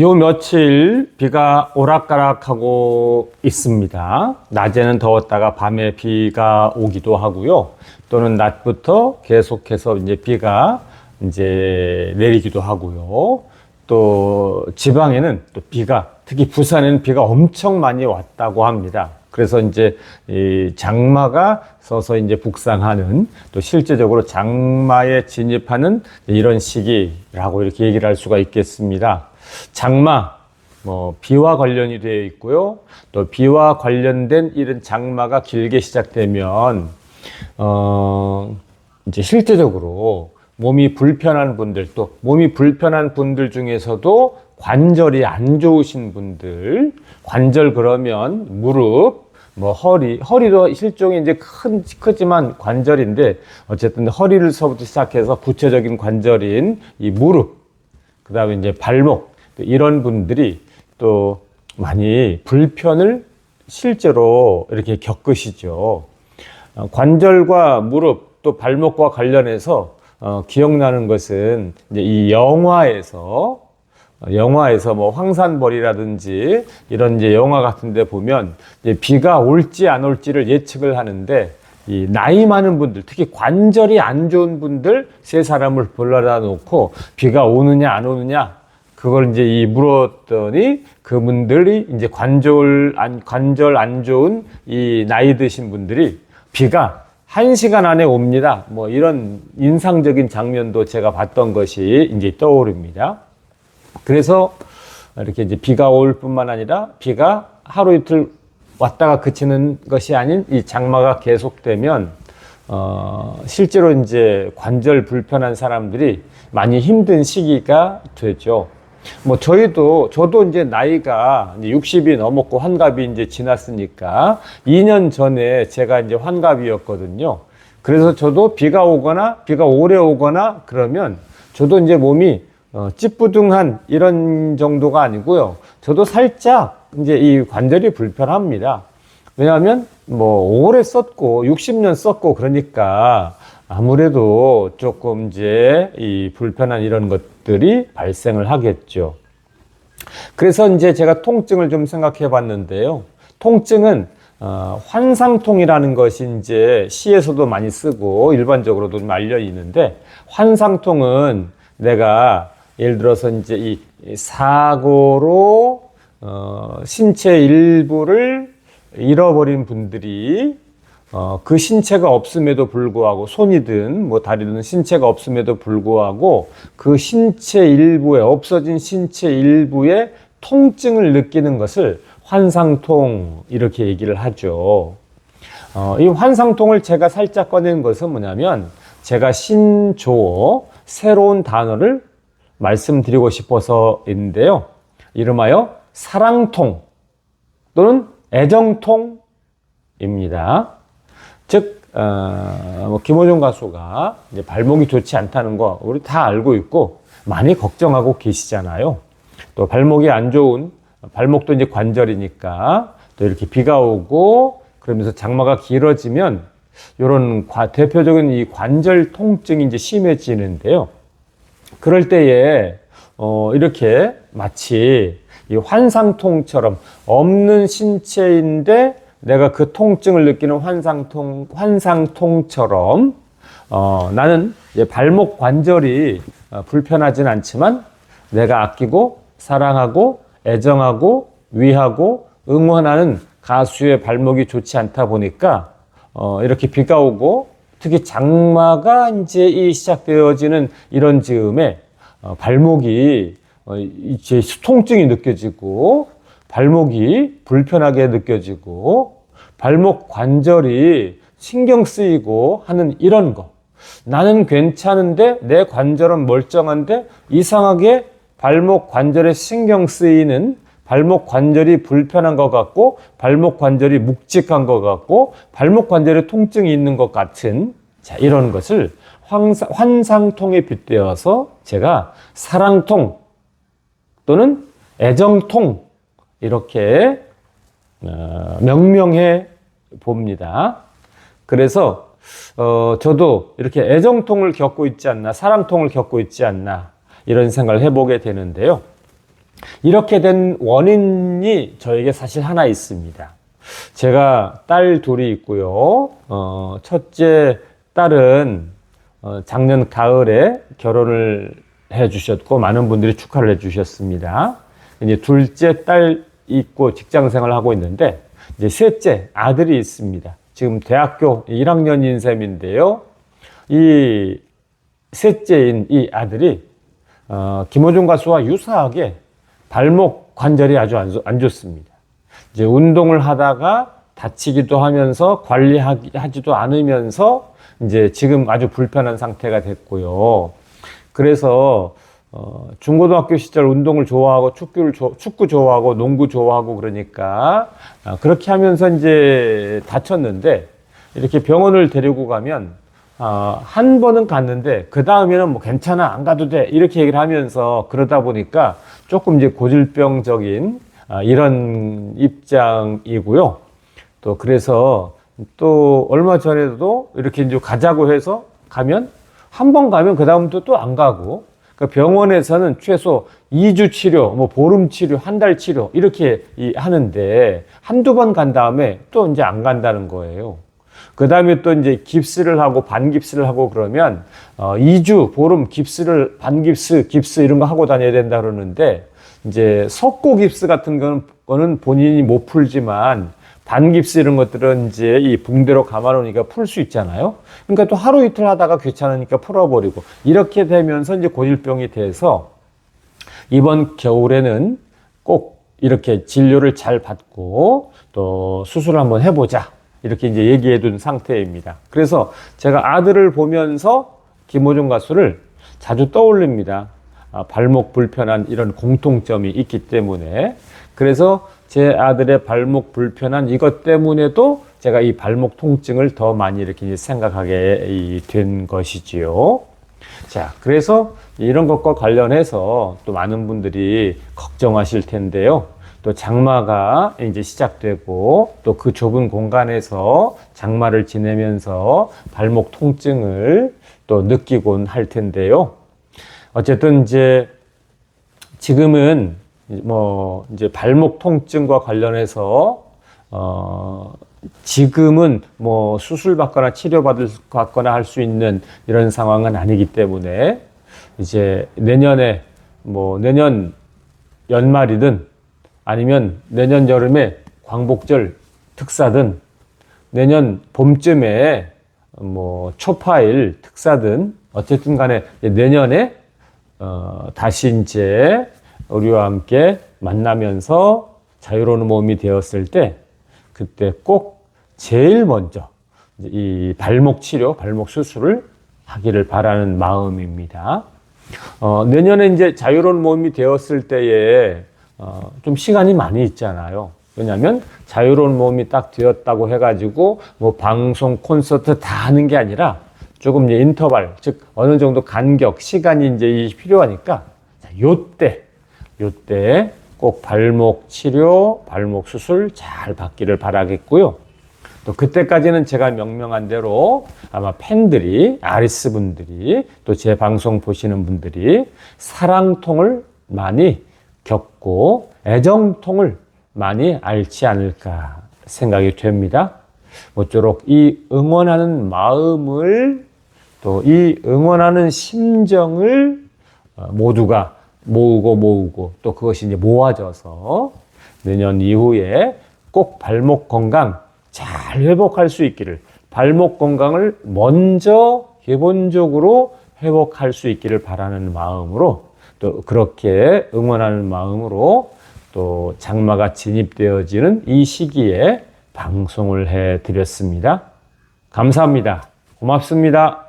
요 며칠 비가 오락가락하고 있습니다. 낮에는 더웠다가 밤에 비가 오기도 하고요. 또는 낮부터 계속해서 이제 비가 이제 내리기도 하고요. 또 지방에는 또 비가 특히 부산에는 비가 엄청 많이 왔다고 합니다. 그래서 이제 이 장마가 서서 이제 북상하는 또 실제적으로 장마에 진입하는 이런 시기라고 이렇게 얘기를 할 수가 있겠습니다. 장마, 뭐 비와 관련이 되어 있고요. 또 비와 관련된 이런 장마가 길게 시작되면 어 이제 실제적으로 몸이 불편한 분들 또 몸이 불편한 분들 중에서도 관절이 안 좋으신 분들 관절 그러면 무릎 뭐 허리 허리도 일종의 이제 큰 크지만 관절인데 어쨌든 허리를서부터 시작해서 구체적인 관절인 이 무릎 그다음에 이제 발목 이런 분들이 또 많이 불편을 실제로 이렇게 겪으시죠. 어, 관절과 무릎 또 발목과 관련해서 어, 기억나는 것은 이제 이 영화에서 어, 영화에서 뭐 황산벌이라든지 이런 이제 영화 같은데 보면 비가 올지 안 올지를 예측을 하는데 이 나이 많은 분들, 특히 관절이 안 좋은 분들 세 사람을 불러다 놓고 비가 오느냐 안 오느냐 그걸 이제 이 물었더니 그분들이 이제 관절 안 관절 안 좋은 이 나이 드신 분들이 비가 한 시간 안에 옵니다. 뭐 이런 인상적인 장면도 제가 봤던 것이 이제 떠오릅니다. 그래서 이렇게 이제 비가 올 뿐만 아니라 비가 하루 이틀 왔다가 그치는 것이 아닌 이 장마가 계속되면 어, 실제로 이제 관절 불편한 사람들이 많이 힘든 시기가 되죠. 뭐 저희도 저도 이제 나이가 이제 60이 넘었고 환갑이 이제 지났으니까 2년 전에 제가 이제 환갑이었거든요. 그래서 저도 비가 오거나 비가 오래 오거나 그러면 저도 이제 몸이 어, 찌뿌둥한 이런 정도가 아니고요. 저도 살짝 이제 이 관절이 불편합니다. 왜냐하면 뭐 오래 썼고 60년 썼고 그러니까 아무래도 조금 이제 이 불편한 이런 것들이 발생을 하겠죠. 그래서 이제 제가 통증을 좀 생각해 봤는데요. 통증은 어, 환상통이라는 것이 이제 시에서도 많이 쓰고 일반적으로도 좀 알려 있는데 환상통은 내가 예를 들어서 이제 이 사고로 어, 신체 일부를 잃어버린 분들이 어, 그 신체가 없음에도 불구하고 손이든 뭐 다리든 신체가 없음에도 불구하고 그 신체 일부에 없어진 신체 일부에 통증을 느끼는 것을 환상통 이렇게 얘기를 하죠. 어, 이 환상통을 제가 살짝 꺼낸 것은 뭐냐면 제가 신조어 새로운 단어를 말씀드리고 싶어서인데요. 이름하여 사랑통 또는 애정통입니다. 즉, 어, 뭐 김호중 가수가 이제 발목이 좋지 않다는 거 우리 다 알고 있고 많이 걱정하고 계시잖아요. 또 발목이 안 좋은 발목도 이제 관절이니까 또 이렇게 비가 오고 그러면서 장마가 길어지면 이런 대표적인 이 관절 통증이 이제 심해지는데요. 그럴 때에 어, 이렇게 마치 이 환상통처럼 없는 신체인데 내가 그 통증을 느끼는 환상통, 환상통처럼, 어, 나는 발목 관절이 어, 불편하진 않지만 내가 아끼고 사랑하고 애정하고 위하고 응원하는 가수의 발목이 좋지 않다 보니까 어, 이렇게 비가 오고 특히 장마가 이제 이 시작되어지는 이런 즈음에 어, 발목이 어, 이제 통증이 느껴지고 발목이 불편하게 느껴지고 발목 관절이 신경 쓰이고 하는 이런 거. 나는 괜찮은데 내 관절은 멀쩡한데 이상하게 발목 관절에 신경 쓰이는 발목 관절이 불편한 것 같고 발목 관절이 묵직한 것 같고 발목 관절에 통증이 있는 것 같은 자 이런 것을 환상, 환상통에 빗대어서 제가 사랑통 또는 애정통 이렇게 어, 명명해 봅니다. 그래서 어, 저도 이렇게 애정통을 겪고 있지 않나, 사랑통을 겪고 있지 않나 이런 생각을 해보게 되는데요. 이렇게 된 원인이 저에게 사실 하나 있습니다. 제가 딸 둘이 있고요. 어, 첫째 딸은 어, 작년 가을에 결혼을 해 주셨고 많은 분들이 축하를 해 주셨습니다. 이제 둘째 딸 있고 직장 생활을 하고 있는데 이제 셋째 아들이 있습니다. 지금 대학교 1학년인 셈인데요. 이 셋째인 이 아들이 어, 김호중 가수와 유사하게 발목 관절이 아주 안, 좋- 안 좋습니다. 이제 운동을 하다가 다치기도 하면서 관리하지도 않으면서 이제 지금 아주 불편한 상태가 됐고요. 그래서 어, 중고등학교 시절 운동을 좋아하고 축구를 좋- 축구 좋아하고 농구 좋아하고 그러니까 아, 그렇게 하면서 이제 다쳤는데 이렇게 병원을 데리고 가면 아, 한 번은 갔는데 그 다음에는 뭐 괜찮아 안 가도 돼 이렇게 얘기를 하면서 그러다 보니까 조금 이제 고질병적인 아, 이런 입장이고요. 또 그래서 또 얼마 전에도 이렇게 이제 가자고 해서 가면 한 번 가면 그 다음부터 또 안 가고 그러니까 병원에서는 최소 2주 치료, 뭐 보름 치료, 한 달 치료 이렇게 이 하는데 한두 번 간 다음에 또 이제 안 간다는 거예요. 그 다음에 또 이제 깁스를 하고 반깁스를 하고 그러면 어 2주 보름 깁스를 반깁스, 깁스 이런 거 하고 다녀야 된다 그러는데 이제 석고 깁스 같은 거는 본인이 못 풀지만 반깁스 이런 것들은 이제 이 붕대로 감아놓으니까 풀 수 있잖아요. 그러니까 또 하루 이틀 하다가 귀찮으니까 풀어버리고 이렇게 되면서 이제 고질병이 돼서 이번 겨울에는 꼭 이렇게 진료를 잘 받고 또 수술을 한번 해보자. 이렇게 이제 얘기해 둔 상태입니다. 그래서 제가 아들을 보면서 김호중 가수를 자주 떠올립니다. 아, 발목 불편한 이런 공통점이 있기 때문에. 그래서 제 아들의 발목 불편한 이것 때문에도 제가 이 발목 통증을 더 많이 이렇게 생각하게 이된 것이지요. 자, 그래서 이런 것과 관련해서 또 많은 분들이 걱정하실 텐데요. 또 장마가 이제 시작되고 또 그 좁은 공간에서 장마를 지내면서 발목 통증을 또 느끼곤 할 텐데요. 어쨌든 이제 지금은 뭐 이제 발목 통증과 관련해서 어 지금은 뭐 수술 받거나 치료 받을 받거나 할 수 있는 이런 상황은 아니기 때문에 이제 내년에 뭐 내년 연말이든 아니면 내년 여름에 광복절 특사든 내년 봄쯤에 뭐 초파일 특사든 어쨌든 간에 내년에 어, 다시 이제 우리와 함께 만나면서 자유로운 몸이 되었을 때 그때 꼭 제일 먼저 이 발목 치료, 발목 수술을 하기를 바라는 마음입니다. 어, 내년에 이제 자유로운 몸이 되었을 때에 어, 좀 시간이 많이 있잖아요. 왜냐하면 자유로운 몸이 딱 되었다고 해가지고 뭐 방송, 콘서트 다 하는 게 아니라 조금 이제 인터벌, 즉 어느 정도 간격, 시간이 이제 필요하니까 자, 요때, 요때 꼭 발목 치료, 발목 수술 잘 받기를 바라겠고요. 또 그때까지는 제가 명명한 대로 아마 팬들이, 아리스 분들이, 또 제 방송 보시는 분들이 사랑통을 많이 겪고 애정통을 많이 앓지 않을까 생각이 됩니다. 모쪼록 이 응원하는 마음을 또 이 응원하는 심정을 어, 모두가 모으고 모으고 또 그것이 이제 모아져서 내년 이후에 꼭 발목 건강 잘 회복할 수 있기를 발목 건강을 먼저 기본적으로 회복할 수 있기를 바라는 마음으로 또 그렇게 응원하는 마음으로 또 장마가 진입되어지는 이 시기에 방송을 해 드렸습니다. 감사합니다. 고맙습니다.